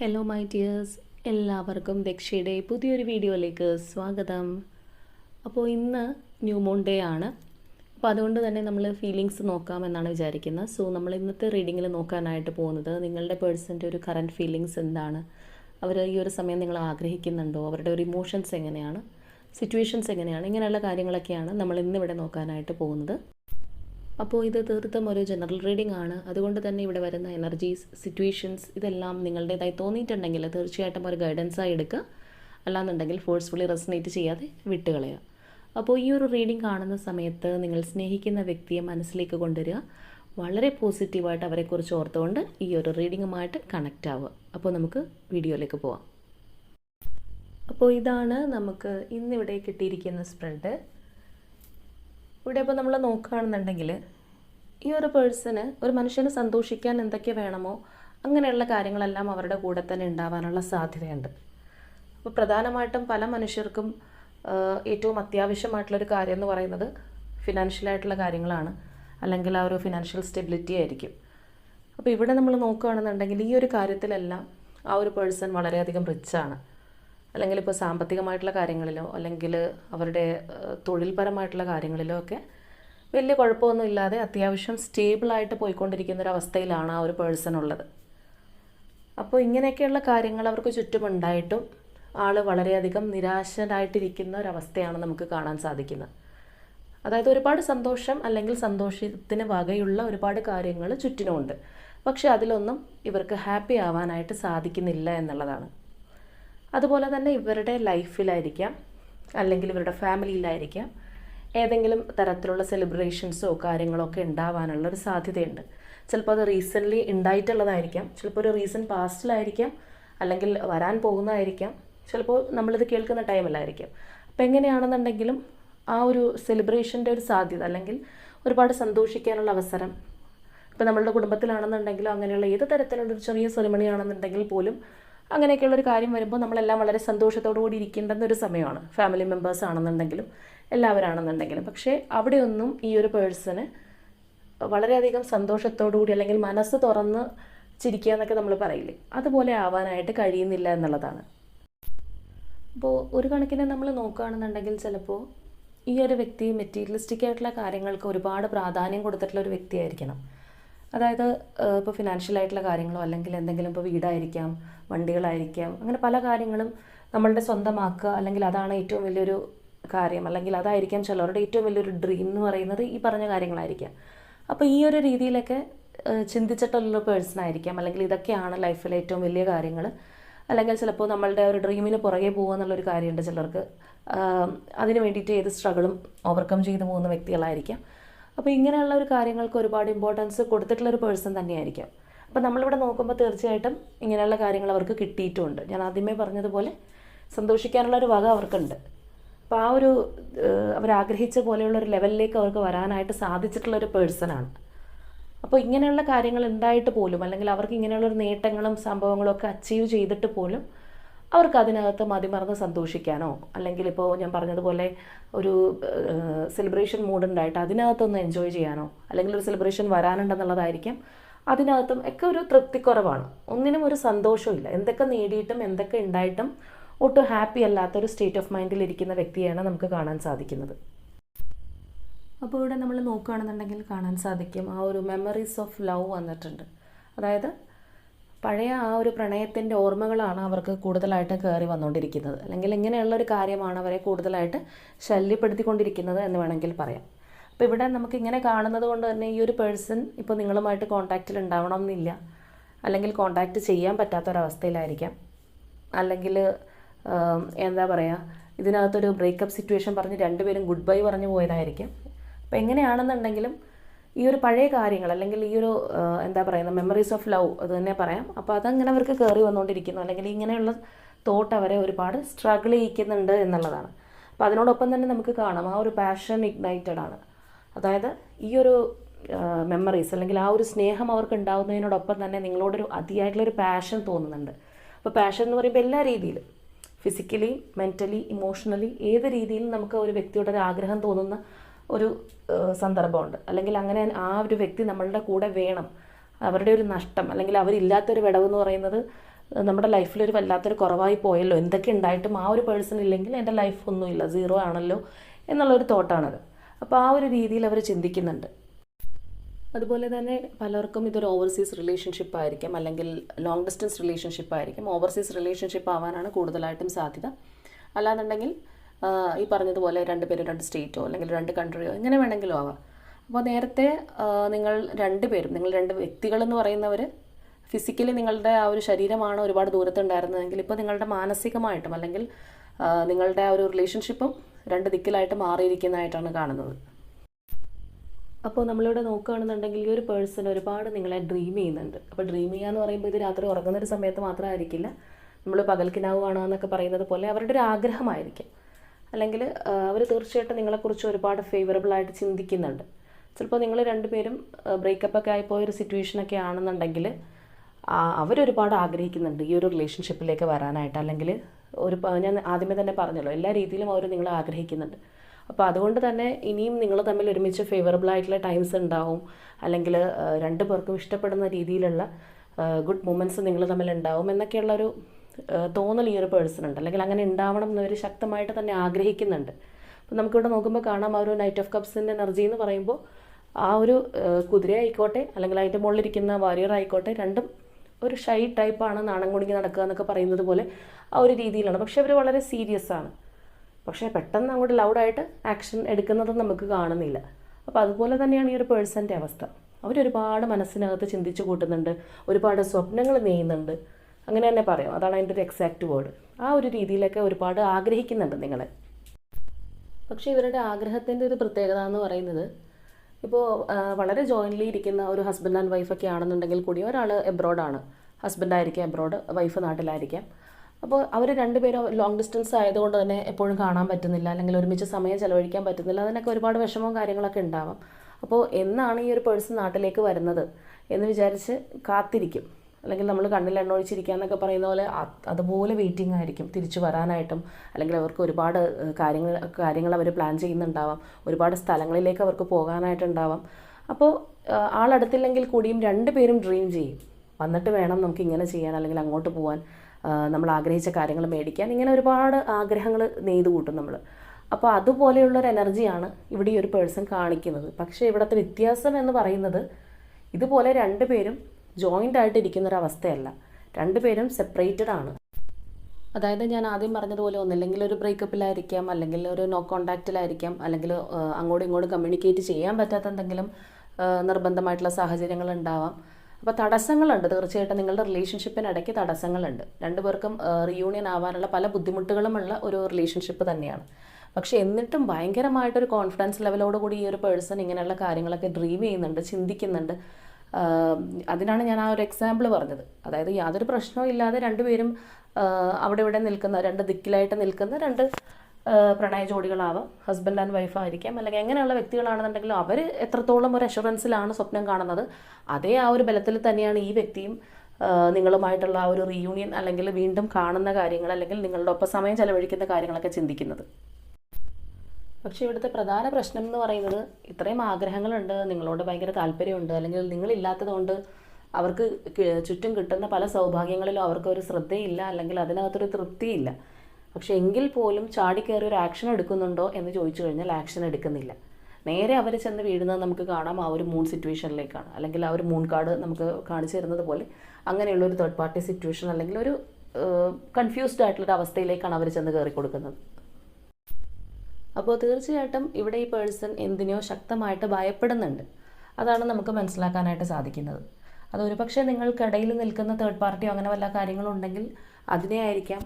Hello my dears എല്ലാവർക്കും ദക്ഷയുടെ പുതിയൊരു വീഡിയോയിലേക്ക് സ്വാഗതം. അപ്പോൾ ഇന്ന് ന്യൂ മൂൺ ഡേ ആണ്. അപ്പോൾ അതുകൊണ്ട് തന്നെ നമ്മൾ ഫീലിങ്സ് നോക്കാമെന്നാണ് വിചാരിക്കുന്നത്. സോ നമ്മൾ ഇന്നത്തെ റീഡിങ്ങിൽ നോക്കാനായിട്ട് പോകുന്നത് നിങ്ങളുടെ പേഴ്സന്റെ ഒരു കറന്റ് ഫീലിങ്സ് എന്താണ്? അവർ ഈ ഒരു സമയം നിങ്ങൾ ആഗ്രഹിക്കുന്നുണ്ടോ? അവരുടെ ഒരു ഇമോഷൻസ് എങ്ങനെയാണ്? സിറ്റുവേഷൻസ് എങ്ങനെയാണ്? ഇങ്ങനെയുള്ള കാര്യങ്ങളൊക്കെയാണ് നമ്മൾ ഇന്നിവിടെ നോക്കാനായിട്ട് പോകുന്നത്. അപ്പോൾ ഇത് തീർത്തും ഒരു ജനറൽ റീഡിംഗ് ആണ്. അതുകൊണ്ട് തന്നെ ഇവിടെ വരുന്ന എനർജീസ് സിറ്റുവേഷൻസ് ഇതെല്ലാം നിങ്ങളുടേതായി തോന്നിയിട്ടുണ്ടെങ്കിൽ തീർച്ചയായിട്ടും ഒരു ഗൈഡൻസായി എടുക്കുക. അല്ലാന്നുണ്ടെങ്കിൽ ഫോഴ്സ്ഫുള്ളി റെസനേറ്റ് ചെയ്യാതെ വിട്ടുകളയുക. അപ്പോൾ ഈ ഒരു റീഡിംഗ് കാണുന്ന സമയത്ത് നിങ്ങൾ സ്നേഹിക്കുന്ന വ്യക്തിയെ മനസ്സിലേക്ക് കൊണ്ടുവരിക. വളരെ പോസിറ്റീവായിട്ട് അവരെക്കുറിച്ച് ഓർത്തുകൊണ്ട് ഈ ഒരു റീഡിങ്ങുമായിട്ട് കണക്റ്റ് ആവുക. അപ്പോൾ നമുക്ക് വീഡിയോയിലേക്ക് പോവാം. അപ്പോൾ ഇതാണ് നമുക്ക് ഇന്നിവിടെ കിട്ടിയിരിക്കുന്ന സ്പ്രെഡ് ഇവിടെ ഇപ്പോൾ നമ്മൾ നോക്കുകയാണെന്നുണ്ടെങ്കിൽ ഈ ഒരു പേഴ്സണ് ഒരു മനുഷ്യന് സന്തോഷിക്കാൻ എന്തൊക്കെ വേണമോ അങ്ങനെയുള്ള കാര്യങ്ങളെല്ലാം അവരുടെ കൂടെ തന്നെ ഉണ്ടാവാനുള്ള സാധ്യതയുണ്ട്. അപ്പോൾ പ്രധാനമായിട്ടും പല മനുഷ്യർക്കും ഏറ്റവും അത്യാവശ്യമായിട്ടുള്ളൊരു കാര്യം എന്ന് പറയുന്നത് ഫിനാൻഷ്യലായിട്ടുള്ള കാര്യങ്ങളാണ്. അല്ലെങ്കിൽ ആ ഒരു ഫിനാൻഷ്യൽ സ്റ്റെബിലിറ്റി ആയിരിക്കും. അപ്പോൾ ഇവിടെ നമ്മൾ നോക്കുകയാണെന്നുണ്ടെങ്കിൽ ഈ ഒരു കാര്യത്തിലെല്ലാം ആ ഒരു പേഴ്സൺ വളരെയധികം റിച്ചാണ്. അല്ലെങ്കിൽ ഇപ്പോൾ സാമ്പത്തികമായിട്ടുള്ള കാര്യങ്ങളിലോ അല്ലെങ്കിൽ അവരുടെ തൊഴിൽപരമായിട്ടുള്ള കാര്യങ്ങളിലോ ഒക്കെ വലിയ കുഴപ്പമൊന്നും ഇല്ലാതെ അത്യാവശ്യം സ്റ്റേബിളായിട്ട് പോയിക്കൊണ്ടിരിക്കുന്ന ഒരു അവസ്ഥയിലാണ് ആ ഒരു പേഴ്സൺ ഉള്ളത്. അപ്പോൾ ഇങ്ങനെയൊക്കെയുള്ള കാര്യങ്ങൾ അവർക്ക് ചുറ്റുമുണ്ടായിട്ടും ആൾ വളരെയധികം നിരാശനായിട്ടിരിക്കുന്ന ഒരവസ്ഥയാണ് നമുക്ക് കാണാൻ സാധിക്കുന്നത്. അതായത് ഒരുപാട് സന്തോഷം അല്ലെങ്കിൽ സന്തോഷത്തിന് വകയുള്ള ഒരുപാട് കാര്യങ്ങൾ ചുറ്റിനുമുണ്ട്. പക്ഷെ അതിലൊന്നും ഇവർക്ക് ഹാപ്പി ആവാനായിട്ട് സാധിക്കുന്നില്ല എന്നുള്ളതാണ്. അതുപോലെ തന്നെ ഇവരുടെ ലൈഫിലായിരിക്കാം അല്ലെങ്കിൽ ഇവരുടെ ഫാമിലിയിലായിരിക്കാം ഏതെങ്കിലും തരത്തിലുള്ള സെലിബ്രേഷൻസോ കാര്യങ്ങളോ ഒക്കെ ഉണ്ടാവാനുള്ള ഒരു സാധ്യതയുണ്ട്. ചിലപ്പോൾ അത് റീസെന്റ്ലി ഉണ്ടായിട്ടുള്ളതായിരിക്കാം. ചിലപ്പോൾ ഒരു റീസെന്റ് പാസ്റ്റിലായിരിക്കാം അല്ലെങ്കിൽ വരാൻ പോകുന്നതായിരിക്കാം. ചിലപ്പോൾ നമ്മളിത് കേൾക്കുന്ന ടൈമിലായിരിക്കാം അപ്പം എങ്ങനെയാണെന്നുണ്ടെങ്കിലും ആ ഒരു സെലിബ്രേഷന്റെ ഒരു സാധ്യത അല്ലെങ്കിൽ ഒരുപാട് സന്തോഷിക്കാനുള്ള അവസരം ഇപ്പം നമ്മളുടെ കുടുംബത്തിലാണെന്നുണ്ടെങ്കിലും അങ്ങനെയുള്ള ഏത് തരത്തിലുള്ള ഒരു ചെറിയ സെറിമണി ആണെന്നുണ്ടെങ്കിൽ പോലും അങ്ങനെയൊക്കെയുള്ളൊരു കാര്യം വരുമ്പോൾ നമ്മളെല്ലാം വളരെ സന്തോഷത്തോടു കൂടി ഇരിക്കേണ്ടുന്ന ഒരു സമയമാണ്. ഫാമിലി മെമ്പേഴ്സ് ആണെന്നുണ്ടെങ്കിലും എല്ലാവരാണെന്നുണ്ടെങ്കിലും. പക്ഷേ അവിടെയൊന്നും ഈ ഒരു പേഴ്സണ് വളരെയധികം സന്തോഷത്തോടുകൂടി അല്ലെങ്കിൽ മനസ്സ് തുറന്ന് ചിരിക്കുക എന്നൊക്കെ നമ്മൾ പറയില്ലേ? അതുപോലെ ആവാനായിട്ട് കഴിയുന്നില്ല എന്നുള്ളതാണ്. അപ്പോൾ ഒരു കണക്കിന് നമ്മൾ നോക്കുകയാണെന്നുണ്ടെങ്കിൽ ചിലപ്പോൾ ഈ ഒരു വ്യക്തി മെറ്റീരിയലിസ്റ്റിക് ആയിട്ടുള്ള കാര്യങ്ങൾക്ക് ഒരുപാട് പ്രാധാന്യം കൊടുത്തിട്ടുള്ള ഒരു വ്യക്തിയായിരിക്കണം. അതായത് ഇപ്പോൾ ഫിനാൻഷ്യൽ ആയിട്ടുള്ള കാര്യങ്ങളോ അല്ലെങ്കിൽ എന്തെങ്കിലും ഇപ്പോൾ വീടായിരിക്കാം വണ്ടികളായിരിക്കാം അങ്ങനെ പല കാര്യങ്ങളും നമ്മളുടെ സ്വന്തമാക്കുക അല്ലെങ്കിൽ അതാണ് ഏറ്റവും വലിയൊരു കാര്യം അല്ലെങ്കിൽ അതായിരിക്കാം ചിലവരുടെ ഏറ്റവും വലിയൊരു ഡ്രീം എന്ന് പറയുന്നത് ഈ പറഞ്ഞ കാര്യങ്ങളായിരിക്കാം. അപ്പോൾ ഈ ഒരു രീതിയിലൊക്കെ ചിന്തിച്ചിട്ടുള്ള പേഴ്സൺ ആയിരിക്കാം. അല്ലെങ്കിൽ ഇതൊക്കെയാണ് ലൈഫിലെ ഏറ്റവും വലിയ കാര്യങ്ങൾ. അല്ലെങ്കിൽ ചിലപ്പോൾ നമ്മളുടെ ഒരു ഡ്രീമിന് പുറകെ പോകുക എന്നുള്ളൊരു കാര്യമുണ്ട് ചിലർക്ക്. അതിന് വേണ്ടിയിട്ട് ഏത് സ്ട്രഗിളും ഓവർകം ചെയ്തു പോകുന്ന വ്യക്തികളായിരിക്കാം. അപ്പോൾ ഇങ്ങനെയുള്ള ഒരു കാര്യങ്ങൾക്ക് ഒരുപാട് ഇമ്പോർട്ടൻസ് കൊടുത്തിട്ടുള്ള ഒരു പേഴ്സൺ തന്നെയായിരിക്കാം. അപ്പോൾ നമ്മളിവിടെ നോക്കുമ്പോൾ തീർച്ചയായിട്ടും ഇങ്ങനെയുള്ള കാര്യങ്ങൾ അവർക്ക് കിട്ടിയിട്ടുമുണ്ട് ഞാൻ ആദ്യമേ പറഞ്ഞതുപോലെ സന്തോഷിക്കാനുള്ള ഒരു വക അവർക്കുണ്ട്. അപ്പോൾ ആ ഒരു അവരാഗ്രഹിച്ച പോലെയുള്ള ഒരു ലെവലിലേക്ക് അവർക്ക് വരാനായിട്ട് സാധിച്ചിട്ടുള്ള ഒരു പേഴ്സണാണ് അപ്പോൾ ഇങ്ങനെയുള്ള കാര്യങ്ങൾ ഉണ്ടായിട്ട് പോലും അല്ലെങ്കിൽ അവർക്ക് ഇങ്ങനെയുള്ള ഒരു നേട്ടങ്ങളും സംഭവങ്ങളും ഒക്കെ അച്ചീവ് ചെയ്തിട്ട് പോലും അവർക്ക് അതിനകത്ത് മതിമറന്ന് സന്തോഷിക്കാനോ അല്ലെങ്കിൽ ഇപ്പോൾ ഞാൻ പറഞ്ഞതുപോലെ ഒരു സെലിബ്രേഷൻ മൂഡ് ഉണ്ടായിട്ട് അതിനകത്തൊന്ന് എൻജോയ് ചെയ്യാനോ അല്ലെങ്കിൽ ഒരു സെലിബ്രേഷൻ വരാനുണ്ടെന്നുള്ളതായിരിക്കാം. അതിനകത്തും ഒക്കെ ഒരു തൃപ്തിക്കുറവാണ്. ഒന്നിനും ഒരു സന്തോഷമില്ല എന്തൊക്കെ നേടിയിട്ടും എന്തൊക്കെ ഉണ്ടായിട്ടും ഒട്ടും ഹാപ്പി അല്ലാത്തൊരു സ്റ്റേറ്റ് ഓഫ് മൈൻഡിൽ ഇരിക്കുന്ന വ്യക്തിയാണ് നമുക്ക് കാണാൻ സാധിക്കുന്നത്. അപ്പോൾ ഇവിടെ നമ്മൾ നോക്കുകയാണെന്നുണ്ടെങ്കിൽ കാണാൻ സാധിക്കും. ആ ഒരു മെമ്മറീസ് ഓഫ് ലവ് വന്നിട്ടുണ്ട്. അതായത് പഴയ ആ ഒരു പ്രണയത്തിന്റെ ഓർമ്മകളാണ് അവർക്ക് കൂടുതലായിട്ട് കയറി വന്നുകൊണ്ടിരിക്കുന്നത്. അല്ലെങ്കിൽ ഇങ്ങനെയുള്ളൊരു കാര്യമാണ് അവരെ കൂടുതലായിട്ട് ശല്യപ്പെടുത്തിക്കൊണ്ടിരിക്കുന്നത് എന്ന് വേണമെങ്കിൽ പറയാം. അപ്പോൾ ഇവിടെ നമുക്ക് ഇങ്ങനെ കാണുന്നത് കൊണ്ട് തന്നെ ഈ ഒരു പേഴ്സൺ ഇപ്പോൾ നിങ്ങളുമായിട്ട് കോൺടാക്റ്റിൽ ഉണ്ടാവണം എന്നില്ല അല്ലെങ്കിൽ കോൺടാക്റ്റ് ചെയ്യാൻ പറ്റാത്തൊരവസ്ഥയിലായിരിക്കാം. അല്ലെങ്കിൽ എന്താ പറയുക ഇതിനകത്തൊരു ബ്രേക്കപ്പ് സിറ്റുവേഷൻ പറഞ്ഞ് രണ്ടുപേരും ഗുഡ് ബൈ പറഞ്ഞു പോയതായിരിക്കും. അപ്പോൾ എങ്ങനെയാണെന്നുണ്ടെങ്കിലും ഈ ഒരു പഴയ കാര്യങ്ങൾ അല്ലെങ്കിൽ ഈ ഒരു എന്താ പറയുന്നത് മെമ്മറീസ് ഓഫ് ലവ് അത് തന്നെ പറയാം. അപ്പോൾ അതങ്ങനെ അവർക്ക് കയറി വന്നുകൊണ്ടിരിക്കുന്നു. അല്ലെങ്കിൽ ഇങ്ങനെയുള്ള തോട്ട് അവരെ ഒരുപാട് സ്ട്രഗിൾ ചെയ്യിക്കുന്നുണ്ട് എന്നുള്ളതാണ്. അപ്പോൾ അതിനോടൊപ്പം തന്നെ നമുക്ക് കാണാം ആ ഒരു പാഷൻ ഇഗ്നൈറ്റഡ് ആണ്. അതായത് ഈ ഒരു മെമ്മറീസ് അല്ലെങ്കിൽ ആ ഒരു സ്നേഹം അവർക്ക് ഉണ്ടാകുന്നതിനോടൊപ്പം തന്നെ നിങ്ങളോടൊരു അതിയായിട്ടുള്ളൊരു പാഷൻ തോന്നുന്നുണ്ട്. അപ്പോൾ പാഷൻ എന്ന് പറയുമ്പോൾ എല്ലാ രീതിയിലും ഫിസിക്കലി മെന്റലി ഇമോഷണലി ഏത് രീതിയിൽ നമുക്ക് ഒരു വ്യക്തിയോട് ഒരു ആഗ്രഹം തോന്നുന്ന ഒരു സന്ദർഭമുണ്ട്. അല്ലെങ്കിൽ അങ്ങനെ ആ ഒരു വ്യക്തി നമ്മളുടെ കൂടെ വേണം. അവരുടെ ഒരു നഷ്ടം അല്ലെങ്കിൽ അവരില്ലാത്തൊരു വിടവ് എന്ന് പറയുന്നത് നമ്മുടെ ലൈഫിൽ ഒരു വല്ലാത്തൊരു കുറവായി പോയല്ലോ. എന്തൊക്കെ ഉണ്ടായിട്ടും ആ ഒരു പേഴ്സൺ ഇല്ലെങ്കിൽ എന്റെ ലൈഫ് ഒന്നുമില്ല സീറോ ആണല്ലോ എന്നുള്ളൊരു തോട്ടാണത് അപ്പോൾ ആ ഒരു രീതിയിൽ അവർ ചിന്തിക്കുന്നുണ്ട്. അതുപോലെ തന്നെ പലർക്കും ഇതൊരു ഓവർസീസ് റിലേഷൻഷിപ്പ് ആയിരിക്കും അല്ലെങ്കിൽ ലോങ് ഡിസ്റ്റൻസ് റിലേഷൻഷിപ്പ് ആയിരിക്കും. ഓവർസീസ് റിലേഷൻഷിപ്പ് ആവാനാണ് കൂടുതലായിട്ടും സാധ്യത. അല്ലാന്നുണ്ടെങ്കിൽ ഈ പറഞ്ഞതുപോലെ രണ്ട് പേരും രണ്ട് സ്റ്റേറ്റോ അല്ലെങ്കിൽ രണ്ട് കൺട്രിയോ എങ്ങനെ വേണമെങ്കിലും ആവാം. അപ്പോൾ നേരത്തെ നിങ്ങൾ രണ്ട് പേരും നിങ്ങൾ രണ്ട് വ്യക്തികളെന്ന് പറയുന്നവർ ഫിസിക്കലി നിങ്ങളുടെ ആ ഒരു ശരീരമാണ് ഒരുപാട് ദൂരത്തുണ്ടായിരുന്നതെങ്കിൽ ഇപ്പോൾ നിങ്ങളുടെ മാനസികമായിട്ടും അല്ലെങ്കിൽ നിങ്ങളുടെ ആ ഒരു റിലേഷൻഷിപ്പും രണ്ട് ദിക്കിലായിട്ട് മാറിയിരിക്കുന്നതായിട്ടാണ് കാണുന്നത്. അപ്പോൾ നമ്മളിവിടെ നോക്കുകയാണെന്നുണ്ടെങ്കിൽ ഈ ഒരു പേഴ്സൺ ഒരുപാട് നിങ്ങളെ ഡ്രീം ചെയ്യുന്നുണ്ട്. അപ്പോൾ ഡ്രീം ചെയ്യുക എന്ന് പറയുമ്പോൾ ഇത് രാത്രി ഉറങ്ങുന്ന ഒരു സമയത്ത് മാത്രമായിരിക്കില്ല. നമ്മൾ പകൽക്കിനാവ് എന്നൊക്കെ പറയുന്നത് പോലെ അവരുടെ ഒരു ആഗ്രഹമായിരിക്കും. അല്ലെങ്കിൽ അവർ തീർച്ചയായിട്ടും നിങ്ങളെക്കുറിച്ച് ഒരുപാട് ഫേവറബിൾ ആയിട്ട് ചിന്തിക്കുന്നുണ്ട്. ചിലപ്പോൾ നിങ്ങൾ രണ്ടുപേരും ബ്രേക്കപ്പ് ഒക്കെ ആയിപ്പോയ ഒരു സിറ്റുവേഷനൊക്കെ ആണെന്നുണ്ടെങ്കിൽ അവരൊരുപാട് ആഗ്രഹിക്കുന്നുണ്ട് ഈ ഒരു റിലേഷൻഷിപ്പിലേക്ക് വരാനായിട്ട്. അല്ലെങ്കിൽ ഒരു ഞാൻ ആദ്യമേ തന്നെ പറഞ്ഞല്ലോ എല്ലാ രീതിയിലും അവർ നിങ്ങളെ ആഗ്രഹിക്കുന്നുണ്ട്. അപ്പോൾ അതുകൊണ്ട് തന്നെ ഇനിയും നിങ്ങൾ തമ്മിൽ ഒരുമിച്ച് ഫേവറബിൾ ആയിട്ടുള്ള ടൈംസ് ഉണ്ടാവും. അല്ലെങ്കിൽ രണ്ട് പേർക്കും ഇഷ്ടപ്പെടുന്ന രീതിയിലുള്ള ഗുഡ് മൂമെന്റ്സ് നിങ്ങൾ തമ്മിൽ ഉണ്ടാവും എന്നൊക്കെയുള്ളൊരു തോന്നൽ ഈ ഒരു പേഴ്സൺ ഉണ്ട്. അല്ലെങ്കിൽ അങ്ങനെ ഉണ്ടാവണം എന്നവർ ശക്തമായിട്ട് തന്നെ ആഗ്രഹിക്കുന്നുണ്ട്. അപ്പോൾ നമുക്കിവിടെ നോക്കുമ്പോൾ കാണാം ആ ഒരു നൈറ്റ് ഓഫ് കപ്സിന്റെ എനർജി എന്ന് പറയുമ്പോൾ ആ ഒരു കുതിര ആയിക്കോട്ടെ അല്ലെങ്കിൽ അതിന്റെ മുകളിലിരിക്കുന്ന വാരിയർ ആയിക്കോട്ടെ രണ്ടും ഒരു ഷൈ ടൈപ്പാണ് നാണം കുണിങ്ങി നടക്കുക എന്നൊക്കെ പറയുന്നത് പോലെ ആ ഒരു രീതിയിലാണ്. പക്ഷെ അവർ വളരെ സീരിയസ് ആണ്. പക്ഷേ പെട്ടെന്ന് അങ്ങോട്ട് ലൗഡായിട്ട് ആക്ഷൻ എടുക്കുന്നത് നമുക്ക് കാണുന്നില്ല. അപ്പോൾ അതുപോലെ തന്നെയാണ് ഈ ഒരു പേഴ്സന്റെ അവസ്ഥ. അവരൊരുപാട് മനസ്സിനകത്ത് ചിന്തിച്ചു കൂട്ടുന്നുണ്ട് ഒരുപാട് സ്വപ്നങ്ങൾ നെയ്യുന്നുണ്ട്. അങ്ങനെ തന്നെ പറയാം. അതാണ് അതിന്റെ ഒരു എക്സാക്റ്റ് വേർഡ് ആ ഒരു രീതിയിലൊക്കെ ഒരുപാട് ആഗ്രഹിക്കുന്നുണ്ട് നിങ്ങളെ. പക്ഷേ ഇവരുടെ ആഗ്രഹത്തിന്റെ ഒരു പ്രത്യേകത എന്ന് പറയുന്നത് ഇപ്പോൾ വളരെ ജോയിൻലി ഇരിക്കുന്ന ഒരു ഹസ്ബൻഡ് ആൻഡ് വൈഫൊക്കെ ആണെന്നുണ്ടെങ്കിൽ കൂടി ഒരാൾ എബ്രോഡാണ് ഹസ്ബൻഡായിരിക്കാം എബ്രോഡ് വൈഫ് നാട്ടിലായിരിക്കാം. അപ്പോൾ അവർ രണ്ടുപേരും ലോങ് ഡിസ്റ്റൻസ് ആയതുകൊണ്ട് തന്നെ എപ്പോഴും കാണാൻ പറ്റുന്നില്ല. അല്ലെങ്കിൽ ഒരുമിച്ച് സമയം ചെലവഴിക്കാൻ പറ്റുന്നില്ല. അതിനൊക്കെ ഒരുപാട് വിഷമവും കാര്യങ്ങളൊക്കെ ഉണ്ടാവാം. അപ്പോൾ എന്നാണ് ഈ ഒരു പേഴ്സൺ നാട്ടിലേക്ക് വരുന്നത് എന്ന് വിചാരിച്ച് കാത്തിരിക്കും. അല്ലെങ്കിൽ നമ്മൾ കണ്ണിൽ എണ്ണൊഴിച്ചിരിക്കുക എന്നൊക്കെ പറയുന്ന പോലെ അതുപോലെ വെയിറ്റിംഗ് ആയിരിക്കും തിരിച്ചു വരാനായിട്ടും. അല്ലെങ്കിൽ അവർക്ക് ഒരുപാട് കാര്യങ്ങൾ കാര്യങ്ങൾ അവർ പ്ലാൻ ചെയ്യുന്നുണ്ടാവാം. ഒരുപാട് സ്ഥലങ്ങളിലേക്ക് അവർക്ക് പോകാനായിട്ടുണ്ടാവാം. അപ്പോൾ ആളടുത്തില്ലെങ്കിൽ കൂടിയും രണ്ടുപേരും ഡ്രീം ചെയ്യും. വന്നിട്ട് വേണം നമുക്ക് ഇങ്ങനെ ചെയ്യാൻ അല്ലെങ്കിൽ അങ്ങോട്ട് പോകാൻ നമ്മൾ ആഗ്രഹിച്ച കാര്യങ്ങൾ മേടിക്കാൻ ഇങ്ങനെ ഒരുപാട് ആഗ്രഹങ്ങൾ നെയ്ത് കൂട്ടും നമ്മൾ. അപ്പോൾ അതുപോലെയുള്ളൊരു എനർജിയാണ് ഇവിടെ ഈ ഒരു പേഴ്സൺ കാണിക്കുന്നത്. പക്ഷേ ഇവിടുത്തെ വ്യത്യാസം എന്ന് പറയുന്നത് ഇതുപോലെ രണ്ടുപേരും ജോയിന്റ് ആയിട്ട് ഇരിക്കുന്ന ഒരു അവസ്ഥയല്ല. രണ്ടുപേരും സെപ്പറേറ്റഡ് ആണ്. അതായത് ഞാൻ ആദ്യം പറഞ്ഞതുപോലെ ഒന്നില്ലെങ്കിൽ ഒരു ബ്രേക്കപ്പിലായിരിക്കാം അല്ലെങ്കിൽ ഒരു നോ കോണ്ടാക്റ്റിലായിരിക്കാം അല്ലെങ്കിൽ അങ്ങോട്ടും ഇങ്ങോട്ടും കമ്മ്യൂണിക്കേറ്റ് ചെയ്യാൻ പറ്റാത്ത എന്തെങ്കിലും നിർബന്ധമായിട്ടുള്ള സാഹചര്യങ്ങൾ ഉണ്ടാവാം. അപ്പോൾ തടസ്സങ്ങളുണ്ട് തീർച്ചയായിട്ടും നിങ്ങളുടെ റിലേഷൻഷിപ്പിനിടയ്ക്ക് തടസ്സങ്ങളുണ്ട്. രണ്ടുപേർക്കും റിയൂണിയൻ ആവാനുള്ള പല ബുദ്ധിമുട്ടുകളുമുള്ള ഒരു റിലേഷൻഷിപ്പ് തന്നെയാണ്. പക്ഷേ എന്നിട്ടും ഭയങ്കരമായിട്ടൊരു കോൺഫിഡൻസ് ലെവലോട് കൂടി ഈ ഒരു പേഴ്സൺ ഇങ്ങനെയുള്ള കാര്യങ്ങളൊക്കെ ഡ്രീം ചെയ്യുന്നുണ്ട് ചിന്തിക്കുന്നുണ്ട്. അതിനാണ് ഞാൻ ആ ഒരു എക്സാമ്പിൾ പറഞ്ഞത്. അതായത് യാതൊരു പ്രശ്നവും ഇല്ലാതെ രണ്ടുപേരും അവിടെ ഇവിടെ നിൽക്കുന്ന രണ്ട് ദിക്കിലായിട്ട് നിൽക്കുന്ന രണ്ട് പ്രണയ ജോഡികളാവാം. ഹസ്ബൻഡ് ആൻഡ് വൈഫ് ആയിരിക്കാം. അല്ലെങ്കിൽ എങ്ങനെയുള്ള വ്യക്തികളാണെന്നുണ്ടെങ്കിലും അവർ എത്രത്തോളം ഒരു അഷുറൻസിലാണ് സ്വപ്നം കാണുന്നത് അതേ ആ ഒരു ബലത്തിൽ തന്നെയാണ് ഈ വ്യക്തിയും നിങ്ങളുമായിട്ടുള്ള ആ ഒരു റീയൂണിയൻ അല്ലെങ്കിൽ വീണ്ടും കാണുന്ന കാര്യങ്ങൾ അല്ലെങ്കിൽ നിങ്ങളുടെ ഒപ്പം സമയം ചെലവഴിക്കുന്ന കാര്യങ്ങളൊക്കെ ചിന്തിക്കുന്നത്. പക്ഷേ ഇവിടുത്തെ പ്രധാന പ്രശ്നം എന്ന് പറയുന്നത് ഇത്രയും ആഗ്രഹങ്ങളുണ്ട് നിങ്ങളോട് ഭയങ്കര താല്പര്യമുണ്ട് അല്ലെങ്കിൽ നിങ്ങളില്ലാത്തതുകൊണ്ട് അവർക്ക് ചുറ്റും കിട്ടുന്ന പല സൗഭാഗ്യങ്ങളിലും അവർക്ക് ഒരു ശ്രദ്ധയില്ല അല്ലെങ്കിൽ അതിനകത്തൊരു തൃപ്തിയില്ല. പക്ഷെ എങ്കിൽ പോലും ചാടിക്കയറി ഒരു ആക്ഷൻ എടുക്കുന്നുണ്ടോ എന്ന് ചോദിച്ചു കഴിഞ്ഞാൽ ആക്ഷൻ എടുക്കുന്നില്ല. നേരെ അവർ ചെന്ന് വീഴുന്നത് നമുക്ക് കാണാം ആ ഒരു മൂൺ സിറ്റുവേഷനിലേക്കാണ് അല്ലെങ്കിൽ ആ ഒരു മൂൺ കാർഡ് നമുക്ക് കാണിച്ചു തരുന്നത് പോലെ അങ്ങനെയുള്ള ഒരു തേർഡ് പാർട്ടി സിറ്റുവേഷൻ അല്ലെങ്കിൽ ഒരു കൺഫ്യൂസ്ഡ് ആയിട്ടുള്ളൊരു അവസ്ഥയിലേക്കാണ് അവർ ചെന്ന് കയറി കൊടുക്കുന്നത്. അപ്പോൾ തീർച്ചയായിട്ടും ഇവിടെ ഈ പേഴ്സൺ എന്തിനെയോ ശക്തമായിട്ട് ഭയപ്പെടുന്നുണ്ട്. അതാണ് നമുക്ക് മനസ്സിലാക്കാനായിട്ട് സാധിക്കുന്നത്. അതൊരു പക്ഷേ നിങ്ങൾക്കിടയിൽ നിൽക്കുന്ന തേർഡ് പാർട്ടിയോ അങ്ങനെ വല്ല കാര്യങ്ങളുണ്ടെങ്കിൽ അതിനെ ആയിരിക്കാം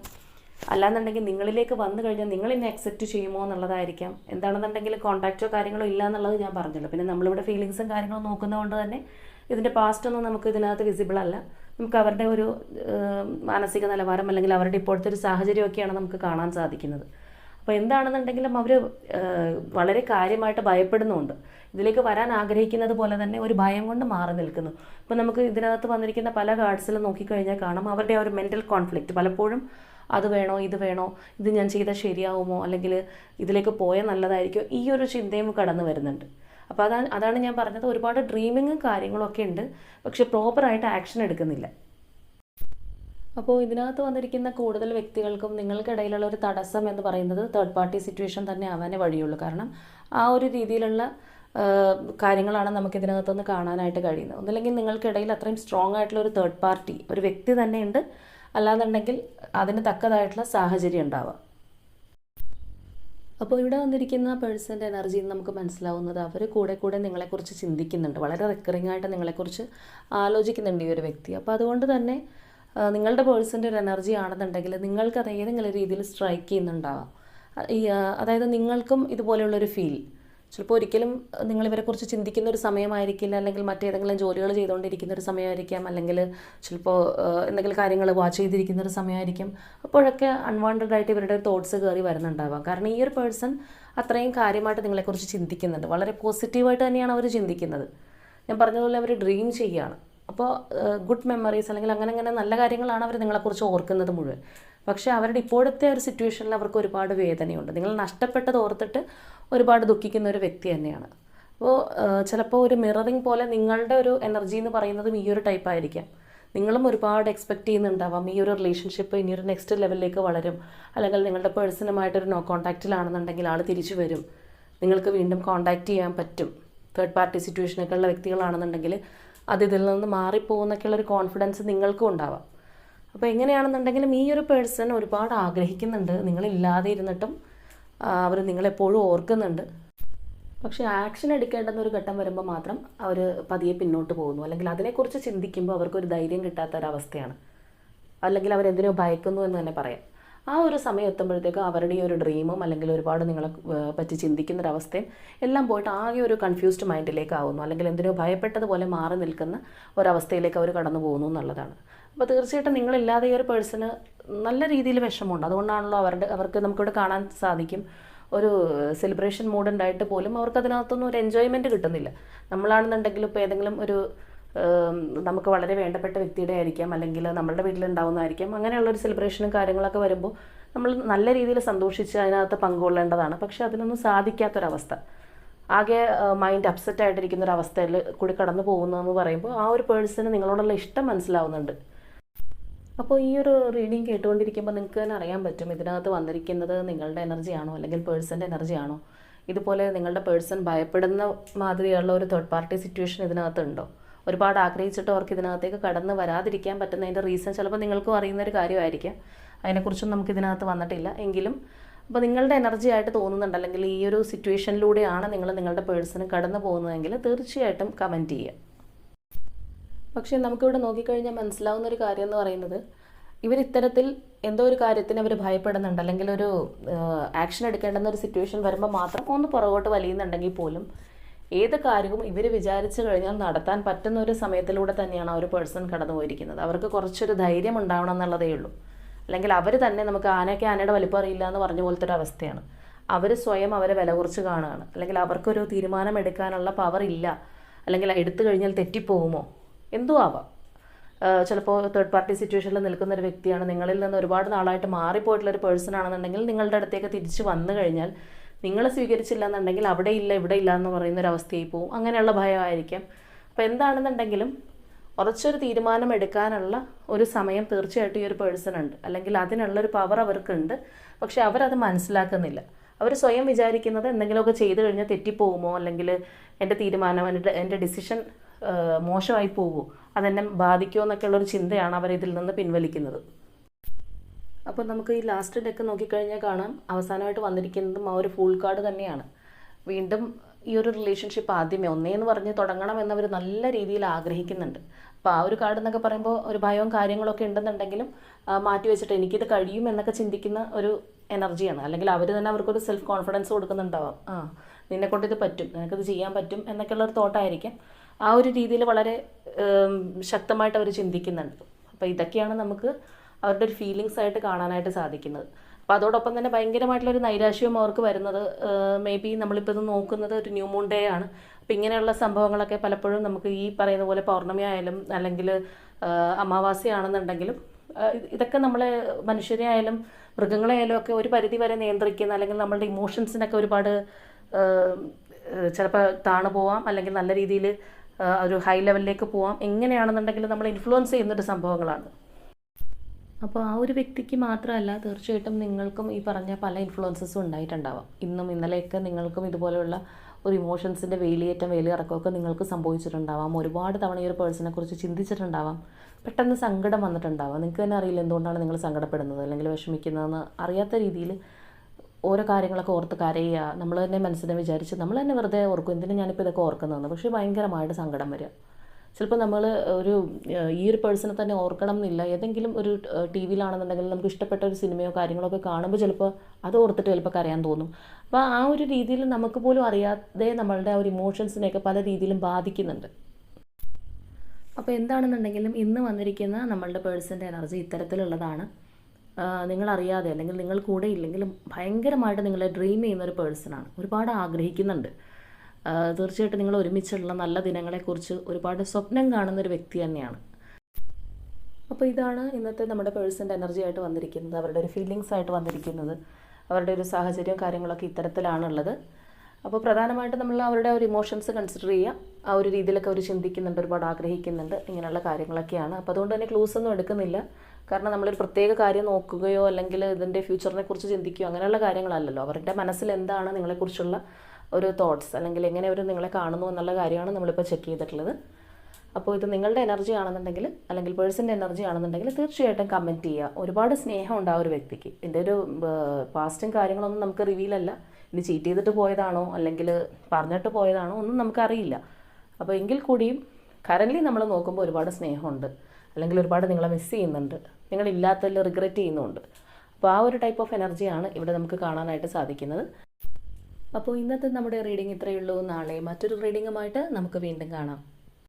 അല്ലാന്നുണ്ടെങ്കിൽ നിങ്ങളിലേക്ക് വന്നു കഴിഞ്ഞാൽ നിങ്ങൾ ഇന്നെ അക്സെപ്റ്റ് ചെയ്യുമോ എന്നുള്ളതായിരിക്കാം. എന്താണെന്നുണ്ടെങ്കിൽ കോൺടാക്റ്റോ കാര്യങ്ങളോ ഇല്ല എന്നുള്ളത് ഞാൻ പറഞ്ഞല്ലോ. പിന്നെ നമ്മളിവിടെ ഫീലിങ്സും കാര്യങ്ങളും നോക്കുന്നതുകൊണ്ട് തന്നെ ഇതിന്റെ പാസ്റ്റ് ഒന്നും നമുക്ക് ഇതിനകത്ത് വിസിബിൾ അല്ല. നമുക്ക് അവരുടെ ഒരു മാനസിക നിലവാരം അല്ലെങ്കിൽ അവരുടെ ഇപ്പോഴത്തെ ഒരു സാഹചര്യമൊക്കെയാണ് നമുക്ക് കാണാൻ സാധിക്കുന്നത്. അപ്പോൾ എന്താണെന്നുണ്ടെങ്കിലും അവർ വളരെ കാര്യമായിട്ട് ഭയപ്പെടുന്നുണ്ട് ഇതിലേക്ക് വരാൻ ആഗ്രഹിക്കുന്നത് പോലെ തന്നെ ഒരു ഭയം കൊണ്ട് മാറി നിൽക്കുന്നു. ഇപ്പോൾ നമുക്ക് ഇതിനകത്ത് വന്നിരിക്കുന്ന പല കാർഡ്സിലും നോക്കിക്കഴിഞ്ഞാൽ കാണാം. അവരുടെ ആ ഒരു മെന്റൽ കോൺഫ്ലിക്റ്റ് പലപ്പോഴും അത് വേണോ ഇത് വേണോ ഇത് ഞാൻ ചെയ്താൽ ശരിയാവുമോ അല്ലെങ്കിൽ ഇതിലേക്ക് പോയാൽ നല്ലതായിരിക്കും ഈ ഒരു ചിന്തയും കടന്നു വരുന്നുണ്ട്. അപ്പോൾ അതാണ് അതാണ് ഞാൻ പറഞ്ഞത്. ഒരുപാട് ഡ്രീമിങ്ങും കാര്യങ്ങളൊക്കെ ഉണ്ട്. പക്ഷെ പ്രോപ്പറായിട്ട് ആക്ഷൻ എടുക്കുന്നില്ല. അപ്പോൾ ഇതിനകത്ത് വന്നിരിക്കുന്ന കൂടുതൽ വ്യക്തികൾക്കും നിങ്ങൾക്കിടയിലുള്ള ഒരു തടസ്സം എന്ന് പറയുന്നത് തേർഡ് പാർട്ടി സിറ്റുവേഷൻ തന്നെ ആവാനേ വഴിയുള്ളൂ. കാരണം ആ ഒരു രീതിയിലുള്ള കാര്യങ്ങളാണ് നമുക്ക് ഇതിനകത്തുനിന്ന് കാണാനായിട്ട് കഴിയുന്നത്. ഒന്നല്ലെങ്കിൽ നിങ്ങൾക്കിടയിൽ അത്രയും സ്ട്രോങ് ആയിട്ടുള്ള ഒരു തേർഡ് പാർട്ടി ഒരു വ്യക്തി തന്നെ ഉണ്ട്. അല്ലാന്നുണ്ടെങ്കിൽ അതിന് തക്കതായിട്ടുള്ള സാഹചര്യം ഉണ്ടാവാം. അപ്പോൾ ഇവിടെ വന്നിരിക്കുന്ന പേഴ്സന്റെ എനർജി നമുക്ക് മനസ്സിലാവുന്നത് അവർ കൂടെ കൂടെ നിങ്ങളെക്കുറിച്ച് ചിന്തിക്കുന്നുണ്ട്. വളരെ റിക്കറിംഗ് ആയിട്ട് നിങ്ങളെക്കുറിച്ച് ആലോചിക്കുന്നുണ്ട് ഈ ഒരു വ്യക്തി. അപ്പോൾ അതുകൊണ്ട് തന്നെ നിങ്ങളുടെ പേഴ്സന്റെ ഒരു എനർജി ആണെന്നുണ്ടെങ്കിൽ നിങ്ങൾക്കത് ഏതെങ്കിലും രീതിയിൽ സ്ട്രൈക്ക് ചെയ്യുന്നുണ്ടാവാം. അതായത് നിങ്ങൾക്കും ഇതുപോലെയുള്ളൊരു ഫീൽ. ചിലപ്പോൾ ഒരിക്കലും നിങ്ങൾ ഇവരെക്കുറിച്ച് ചിന്തിക്കുന്ന ഒരു സമയമായിരിക്കില്ല അല്ലെങ്കിൽ മറ്റേതെങ്കിലും ജോലികൾ ചെയ്തുകൊണ്ടിരിക്കുന്ന ഒരു സമയമായിരിക്കാം അല്ലെങ്കിൽ ചിലപ്പോൾ എന്തെങ്കിലും കാര്യങ്ങൾ വാച്ച് ചെയ്തിരിക്കുന്ന ഒരു സമയമായിരിക്കും. അപ്പോഴൊക്കെ അൺവാണ്ടഡ് ആയിട്ട് ഇവരുടെ തോട്ട്സ് കയറി വരുന്നുണ്ടാവാം. കാരണം ഈ ഒരു പേഴ്സൺ അത്രയും കാര്യമായിട്ട് നിങ്ങളെക്കുറിച്ച് ചിന്തിക്കുന്നുണ്ട്. വളരെ പോസിറ്റീവായിട്ട് തന്നെയാണ് അവർ ചിന്തിക്കുന്നത്. ഞാൻ പറഞ്ഞതുപോലെ അവർ ഡ്രീം ചെയ്യുകയാണ്. അപ്പോൾ ഗുഡ് മെമ്മറീസ് അല്ലെങ്കിൽ അങ്ങനെ അങ്ങനെ നല്ല കാര്യങ്ങളാണ് അവർ നിങ്ങളെക്കുറിച്ച് ഓർക്കുന്നത് മുഴുവൻ. പക്ഷേ അവരുടെ ഇപ്പോഴത്തെ ഒരു സിറ്റുവേഷനിൽ അവർക്ക് ഒരുപാട് വേദനയുണ്ട്. നിങ്ങൾ നഷ്ടപ്പെട്ടത് ഓർത്തിട്ട് ഒരുപാട് ദുഃഖിക്കുന്ന ഒരു വ്യക്തി തന്നെയാണ്. അപ്പോൾ ചിലപ്പോൾ ഒരു മിററിങ് പോലെ നിങ്ങളുടെ ഒരു എനർജി എന്ന് പറയുന്നതും ഈ ഒരു ടൈപ്പ് ആയിരിക്കാം. നിങ്ങളും ഒരുപാട് എക്സ്പെക്ട് ചെയ്യുന്നുണ്ടാവാം. ഈ ഒരു റിലേഷൻഷിപ്പ് ഇനി ഒരു നെക്സ്റ്റ് ലെവലിലേക്ക് വളരും. അല്ലെങ്കിൽ നിങ്ങളുടെ പേഴ്സണുമായിട്ടൊരു നോ കോൺടാക്റ്റിലാണെന്നുണ്ടെങ്കിൽ ആൾ തിരിച്ചു വരും. നിങ്ങൾക്ക് വീണ്ടും കോൺടാക്റ്റ് ചെയ്യാൻ പറ്റും. തേർഡ് പാർട്ടി സിറ്റുവേഷനൊക്കെ ഉള്ള വ്യക്തികളാണെന്നുണ്ടെങ്കിൽ അത് ഇതിൽ നിന്ന് മാറിപ്പോകുന്നൊക്കെയുള്ള ഒരു കോൺഫിഡൻസ് നിങ്ങൾക്കും ഉണ്ടാവാം. അപ്പോൾ എങ്ങനെയാണെന്നുണ്ടെങ്കിലും ഈ ഒരു പേഴ്സൺ ഒരുപാട് ആഗ്രഹിക്കുന്നുണ്ട്. നിങ്ങളില്ലാതെ ഇരുന്നിട്ടും അവർ നിങ്ങളെപ്പോഴും ഓർക്കുന്നുണ്ട്. പക്ഷേ ആക്ഷൻ എടുക്കേണ്ടെന്ന ഒരു ഘട്ടം വരുമ്പോൾ മാത്രം അവർ പതിയെ പിന്നോട്ട് പോകുന്നു. അല്ലെങ്കിൽ അതിനെക്കുറിച്ച് ചിന്തിക്കുമ്പോൾ അവർക്കൊരു ധൈര്യം കിട്ടാത്ത ഒരവസ്ഥയാണ് അല്ലെങ്കിൽ അവരെന്തിനോ ഭയക്കുന്നു എന്ന് തന്നെ പറയാം. ആ ഒരു സമയം എത്തുമ്പോഴത്തേക്കും അവരുടെ ഈ ഒരു ഡ്രീമും അല്ലെങ്കിൽ ഒരുപാട് നിങ്ങളെ പറ്റി ചിന്തിക്കുന്ന ഒരവസ്ഥയും എല്ലാം പോയിട്ട് ആകെ ഒരു കൺഫ്യൂസ്ഡ് മൈൻഡിലേക്ക് ആവുന്നു. അല്ലെങ്കിൽ എന്തിനോ ഭയപ്പെട്ടതുപോലെ മാറി നിൽക്കുന്ന ഒരവസ്ഥയിലേക്ക് അവർ കടന്നു പോകുന്നു എന്നുള്ളതാണ്. അപ്പോൾ തീർച്ചയായിട്ടും നിങ്ങളില്ലാതെ ഈ ഒരു പേഴ്സണ് നല്ല രീതിയിൽ വിഷമമുണ്ട്. അതുകൊണ്ടാണല്ലോ അവരുടെ അവർക്ക് നമുക്കിവിടെ കാണാൻ സാധിക്കും. ഒരു സെലിബ്രേഷൻ മൂഡ് ഉണ്ടായിട്ട് പോലും അവർക്ക് അതിനകത്തൊന്നും ഒരു എൻജോയ്മെന്റ് കിട്ടുന്നില്ല. നമ്മളാണെന്നുണ്ടെങ്കിലും ഇപ്പോൾ ഏതെങ്കിലും ഒരു നമുക്ക് വളരെ വേണ്ടപ്പെട്ട വ്യക്തിയുടെ ആയിരിക്കാം അല്ലെങ്കിൽ നമ്മളുടെ വീട്ടിലുണ്ടാവുന്നതായിരിക്കാം. അങ്ങനെയുള്ളൊരു സെലിബ്രേഷനും കാര്യങ്ങളൊക്കെ വരുമ്പോൾ നമ്മൾ നല്ല രീതിയിൽ സന്തോഷിച്ച് അതിനകത്ത് പങ്കുകൊള്ളേണ്ടതാണ്. പക്ഷേ അതിനൊന്നും സാധിക്കാത്തൊരവസ്ഥ. ആകെ മൈൻഡ് അപ്സെറ്റ് ആയിട്ടിരിക്കുന്ന ഒരു അവസ്ഥയിൽ കൂടി കടന്നു പോകുന്നതെന്ന് പറയുമ്പോൾ ആ ഒരു പേഴ്സണ് നിങ്ങളോടുള്ള ഇഷ്ടം മനസ്സിലാവുന്നുണ്ട്. അപ്പോൾ ഈ ഒരു റീഡിങ് കേട്ടുകൊണ്ടിരിക്കുമ്പോൾ നിങ്ങൾക്ക് തന്നെ അറിയാൻ പറ്റും ഇതിനകത്ത് വന്നിരിക്കുന്നത് നിങ്ങളുടെ എനർജിയാണോ അല്ലെങ്കിൽ പേഴ്സന്റെ എനർജിയാണോ ഇതുപോലെ നിങ്ങളുടെ പേഴ്സൺ ഭയപ്പെടുന്ന മാതിരിയുള്ള ഒരു തേർഡ് പാർട്ടി സിറ്റുവേഷൻ ഇതിനകത്ത് ഉണ്ടോ? ഒരുപാട് ആഗ്രഹിച്ചിട്ട് അവർക്ക് ഇതിനകത്തേക്ക് കടന്ന് വരാതിരിക്കാൻ പറ്റുന്നതിന്റെ റീസൺ ചിലപ്പോൾ നിങ്ങൾക്കും അറിയുന്ന ഒരു കാര്യമായിരിക്കാം. അതിനെക്കുറിച്ചൊന്നും നമുക്ക് ഇതിനകത്ത് വന്നിട്ടില്ല. എങ്കിലും അപ്പോൾ നിങ്ങളുടെ എനർജി ആയിട്ട് തോന്നുന്നുണ്ട് അല്ലെങ്കിൽ ഈ ഒരു സിറ്റുവേഷനിലൂടെയാണ് നിങ്ങൾ നിങ്ങളുടെ പേഴ്സണ് കടന്നു പോകുന്നതെങ്കിൽ തീർച്ചയായിട്ടും കമന്റ് ചെയ്യുക. പക്ഷേ നമുക്കിവിടെ നോക്കിക്കഴിഞ്ഞാൽ മനസ്സിലാവുന്ന ഒരു കാര്യം എന്ന് പറയുന്നത് ഇവർ ഇത്തരത്തിൽ എന്തോ ഒരു കാര്യത്തിന് അവർ ഭയപ്പെടുന്നുണ്ട്. അല്ലെങ്കിൽ ഒരു ആക്ഷൻ എടുക്കേണ്ടുന്ന ഒരു സിറ്റുവേഷൻ വരുമ്പോൾ മാത്രം ഒന്ന് പുറകോട്ട് വലിയുന്നുണ്ടെങ്കിൽ പോലും ഏത് കാര്യവും ഇവർ വിചാരിച്ചു കഴിഞ്ഞാൽ നടത്താൻ പറ്റുന്ന ഒരു സമയത്തിലൂടെ തന്നെയാണ് ആ ഒരു പേഴ്സൺ കടന്നുപോയിരിക്കുന്നത് അവർക്ക് കുറച്ചൊരു ധൈര്യം ഉണ്ടാവണം എന്നുള്ളതേ ഉള്ളൂ. അല്ലെങ്കിൽ അവർ തന്നെ നമുക്ക് ആനയ്ക്ക് ആനയുടെ വലിപ്പം അറിയില്ല എന്ന് പറഞ്ഞ പോലത്തെ ഒരു അവസ്ഥയാണ്. അവർ സ്വയം അവരെ വില കുറച്ച് കാണുകയാണ്. അല്ലെങ്കിൽ അവർക്കൊരു തീരുമാനം എടുക്കാനുള്ള പവർ ഇല്ല. അല്ലെങ്കിൽ എടുത്തു കഴിഞ്ഞാൽ തെറ്റിപ്പോകുമോ എന്തോ ആവാം ചിലപ്പോൾ തേർഡ് പാർട്ടി സിറ്റുവേഷനിൽ നിൽക്കുന്ന ഒരു വ്യക്തിയാണ്. നിങ്ങളിൽ നിന്ന് ഒരുപാട് നാളായിട്ട് മാറിപ്പോയിട്ടുള്ള ഒരു പേഴ്സൺ ആണെന്നുണ്ടെങ്കിൽ നിങ്ങളുടെ അടുത്തേക്ക് തിരിച്ച് വന്നു കഴിഞ്ഞാൽ നിങ്ങൾ സ്വീകരിച്ചില്ല എന്നുണ്ടെങ്കിൽ അവിടെ ഇല്ല ഇവിടെ ഇല്ല എന്ന് പറയുന്ന ഒരു അവസ്ഥയായി പോകും അങ്ങനെയുള്ള ഭയമായിരിക്കാം. അപ്പോൾ എന്താണെന്നുണ്ടെങ്കിലും ഉറച്ചൊരു തീരുമാനം എടുക്കാനുള്ള ഒരു സമയം തീർച്ചയായിട്ടും ഈ ഒരു പേഴ്സൺ ഉണ്ട്. അല്ലെങ്കിൽ അതിനുള്ളൊരു പവർ അവർക്കുണ്ട്. പക്ഷെ അവരത് മനസ്സിലാക്കുന്നില്ല. അവർ സ്വയം വിചാരിക്കുന്നത് എന്തെങ്കിലുമൊക്കെ ചെയ്തു കഴിഞ്ഞാൽ തെറ്റിപ്പോകുമോ അല്ലെങ്കിൽ എന്റെ തീരുമാനം എന്റെ എന്റെ ഡിസിഷൻ മോശമായി പോകുമോ അതെന്നെ ബാധിക്കുമോ എന്നൊക്കെ എന്നൊക്കെയുള്ളൊരു ചിന്തയാണ് അവർ ഇതിൽ നിന്ന് പിൻവലിക്കുന്നത്. അപ്പോൾ നമുക്ക് ഈ ലാസ്റ്റ് ഡെക്ക് നോക്കിക്കഴിഞ്ഞാൽ കാണാം. അവസാനമായിട്ട് വന്നിരിക്കുന്നതും ആ ഒരു ഫുൾ കാർഡ് തന്നെയാണ്. വീണ്ടും ഈ ഒരു റിലേഷൻഷിപ്പ് ആദ്യമേ ഒന്നേന്ന് പറഞ്ഞ് തുടങ്ങണം എന്നവർ നല്ല രീതിയിൽ ആഗ്രഹിക്കുന്നുണ്ട്. അപ്പോൾ ആ ഒരു കാർഡ് എന്നൊക്കെ പറയുമ്പോൾ ഒരു ഭയവും കാര്യങ്ങളൊക്കെ ഉണ്ടെന്നുണ്ടെങ്കിലും മാറ്റി വെച്ചിട്ട് എനിക്കിത് കഴിയും എന്നൊക്കെ ചിന്തിക്കുന്ന ഒരു എനർജിയാണ്. അല്ലെങ്കിൽ അവർ തന്നെ അവർക്കൊരു സെൽഫ് കോൺഫിഡൻസ് കൊടുക്കുന്നുണ്ടാവാം. ആ നിന്നെക്കൊണ്ട് ഇത് പറ്റും. നിനക്കിത് ചെയ്യാൻ പറ്റും എന്നൊക്കെയുള്ള ഒരു തോട്ടായിരിക്കാം ആ ഒരു രീതിയിൽ വളരെ ശക്തമായിട്ട് അവർ ചിന്തിക്കുന്നുണ്ട്. അപ്പോൾ ഇതൊക്കെയാണ് നമുക്ക് അവരുടെ ഒരു ഫീലിങ്സ് ആയിട്ട് കാണാനായിട്ട് സാധിക്കുന്നത്. അപ്പോൾ അതോടൊപ്പം തന്നെ ഭയങ്കരമായിട്ടുള്ളൊരു നൈരാശ്യവും അവർക്ക് വരുന്നത് മേ ബി നമ്മളിപ്പോൾ ഇത് നോക്കുന്നത് ഒരു ന്യൂ മൂൺ ഡേ ആണ്. അപ്പോൾ ഇങ്ങനെയുള്ള സംഭവങ്ങളൊക്കെ പലപ്പോഴും നമുക്ക് ഈ പറയുന്ന പോലെ പൗർണമി ആയാലും അല്ലെങ്കിൽ അമാവാസി ആണെന്നുണ്ടെങ്കിലും ഇതൊക്കെ നമ്മളെ മനുഷ്യരെ ആയാലും മൃഗങ്ങളെ ആയാലും ഒക്കെ ഒരു പരിധി വരെ നിയന്ത്രിക്കുന്ന അല്ലെങ്കിൽ നമ്മളുടെ ഇമോഷൻസിനൊക്കെ ഒരുപാട് ചിലപ്പോൾ താണു പോവാം അല്ലെങ്കിൽ നല്ല രീതിയിൽ ഒരു ഹൈ ലെവലിലേക്ക് പോവാം. എങ്ങനെയാണെന്നുണ്ടെങ്കിൽ നമ്മൾ ഇൻഫ്ലുവൻസ് ചെയ്യുന്നൊരു സംഭവങ്ങളാണ്. അപ്പോൾ ആ ഒരു വ്യക്തിക്ക് മാത്രമല്ല തീർച്ചയായിട്ടും നിങ്ങൾക്കും ഈ പറഞ്ഞ പല ഇൻഫ്ലുവൻസസും ഉണ്ടായിട്ടുണ്ടാവാം. ഇന്നും ഇന്നലെയൊക്കെ നിങ്ങൾക്കും ഇതുപോലെയുള്ള ഒരു ഇമോഷൻസിന്റെ വേലിയേറ്റം വേലിയിറക്കമൊക്കെ നിങ്ങൾക്ക് സംഭവിച്ചിട്ടുണ്ടാവാം. ഒരുപാട് തവണ ഈ ഒരു പേഴ്സണെ കുറിച്ച് ചിന്തിച്ചിട്ടുണ്ടാവാം. പെട്ടെന്ന് സങ്കടം വന്നിട്ടുണ്ടാവാം. നിങ്ങൾക്ക് തന്നെ അറിയില്ല എന്തുകൊണ്ടാണ് നിങ്ങൾ സങ്കടപ്പെടുന്നത്? അല്ലെങ്കിൽ വിഷമിക്കുന്നതെന്ന് അറിയാത്ത രീതിയിൽ ഓരോ കാര്യങ്ങളൊക്കെ ഓർത്ത് കരയുക. നമ്മൾ തന്നെ മനസ്സിനെ വിചാരിച്ച് നമ്മൾ തന്നെ വെറുതെ ഓർക്കും. എന്തിനും ഞാനിപ്പോൾ ഇതൊക്കെ ഓർക്കുന്നതെന്ന്? പക്ഷേ ഭയങ്കരമായിട്ട് സങ്കടം വരിക. ചിലപ്പോൾ നമ്മൾ ഒരു ഈ ഒരു പേഴ്സണെ തന്നെ ഓർക്കണം എന്നില്ല. ഏതെങ്കിലും ഒരു ടി വിയിലാണെന്നുണ്ടെങ്കിൽ നമുക്ക് ഇഷ്ടപ്പെട്ട ഒരു സിനിമയോ കാര്യങ്ങളൊക്കെ കാണുമ്പോൾ ചിലപ്പോൾ അത് ഓർത്തിട്ട് ചിലപ്പോൾ കരയാൻ തോന്നും. അപ്പോൾ ആ ഒരു രീതിയിൽ നമുക്ക് പോലും അറിയാതെ നമ്മളുടെ ആ ഒരു ഇമോഷൻസിനെയൊക്കെ പല രീതിയിലും ബാധിക്കുന്നുണ്ട്. അപ്പോൾ എന്താണെന്നുണ്ടെങ്കിലും ഇന്ന് വന്നിരിക്കുന്ന നമ്മളുടെ പേഴ്സന്റെ എനർജി ഇത്തരത്തിലുള്ളതാണ്. നിങ്ങൾ അറിയാതെ അല്ലെങ്കിൽ നിങ്ങൾ കൂടെ ഇല്ലെങ്കിലും ഭയങ്കരമായിട്ട് നിങ്ങളെ ഡ്രീം ചെയ്യുന്ന ഒരു പേഴ്സണാണ് ഒരുപാട് ആഗ്രഹിക്കുന്നുണ്ട്. തീർച്ചയായിട്ടും നിങ്ങൾ ഒരുമിച്ചുള്ള നല്ല ദിനങ്ങളെക്കുറിച്ച് ഒരുപാട് സ്വപ്നം കാണുന്ന ഒരു വ്യക്തി തന്നെയാണ്. അപ്പോൾ ഇതാണ് ഇന്നത്തെ നമ്മുടെ പേഴ്സന്റെ എനർജി ആയിട്ട് വന്നിരിക്കുന്നത്. അവരുടെ ഒരു ഫീലിങ്സ് ആയിട്ട് വന്നിരിക്കുന്നത്. അവരുടെ ഒരു സാഹചര്യവും കാര്യങ്ങളൊക്കെ ഇത്തരത്തിലാണുള്ളത്. അപ്പോൾ പ്രധാനമായിട്ട് നമ്മൾ അവരുടെ ഒരു ഇമോഷൻസ് കൺസിഡർ ചെയ്യുക. ആ ഒരു രീതിയിലൊക്കെ അവർ ചിന്തിക്കുന്നുണ്ട് ഒരുപാട് ആഗ്രഹിക്കുന്നുണ്ട് ഇങ്ങനെയുള്ള കാര്യങ്ങളൊക്കെയാണ്. അപ്പോൾ അതുകൊണ്ട് തന്നെ ക്ലൂസ് ഒന്നും എടുക്കുന്നില്ല. കാരണം നമ്മളൊരു പ്രത്യേക കാര്യം നോക്കുകയോ അല്ലെങ്കിൽ ഇതിന്റെ ഫ്യൂച്ചറിനെ കുറിച്ച് ചിന്തിക്കുകയോ അങ്ങനെയുള്ള കാര്യങ്ങളല്ലല്ലോ. അവരുടെ മനസ്സിൽ എന്താണ് നിങ്ങളെക്കുറിച്ചുള്ള ഒരു തോട്ട്സ് അല്ലെങ്കിൽ എങ്ങനെ അവർ നിങ്ങളെ കാണുന്നു എന്നുള്ള കാര്യമാണ് നമ്മളിപ്പോൾ ചെക്ക് ചെയ്തിട്ടുള്ളത്. അപ്പോൾ ഇത് നിങ്ങളുടെ എനർജി ആണെന്നുണ്ടെങ്കിൽ അല്ലെങ്കിൽ പേഴ്സന്റെ എനർജി ആണെന്നുണ്ടെങ്കിൽ തീർച്ചയായിട്ടും കമന്റ് ചെയ്യുക. ഒരുപാട് സ്നേഹം ഉണ്ട് ആ ഒരു വ്യക്തിക്ക്. ഇതിന്റെ ഒരു പാസ്റ്റും കാര്യങ്ങളൊന്നും നമുക്ക് റിവീൽ അല്ല. ഇനി ചീറ്റ് ചെയ്തിട്ട് പോയതാണോ അല്ലെങ്കിൽ പറഞ്ഞിട്ട് പോയതാണോ ഒന്നും നമുക്കറിയില്ല അപ്പോൾ എങ്കിൽ കൂടിയും കറന്റ്ലി നമ്മൾ നോക്കുമ്പോൾ ഒരുപാട് സ്നേഹമുണ്ട്. അല്ലെങ്കിൽ ഒരുപാട് നിങ്ങളെ മിസ് ചെയ്യുന്നുണ്ട്. നിങ്ങളില്ലാത്തതിൽ റിഗ്രറ്റ് ചെയ്യുന്നുമുണ്ട് അപ്പോൾ ആ ഒരു ടൈപ്പ് ഓഫ് എനർജിയാണ് ഇവിടെ നമുക്ക് കാണാനായിട്ട് സാധിക്കുന്നത്. അപ്പോൾ ഇന്നത്തെ നമ്മുടെ റീഡിംഗ് ഇത്രയേ ഉള്ളൂ. നാളെ മറ്റൊരു റീഡിങ്ങുമായിട്ട് നമുക്ക് വീണ്ടും കാണാം.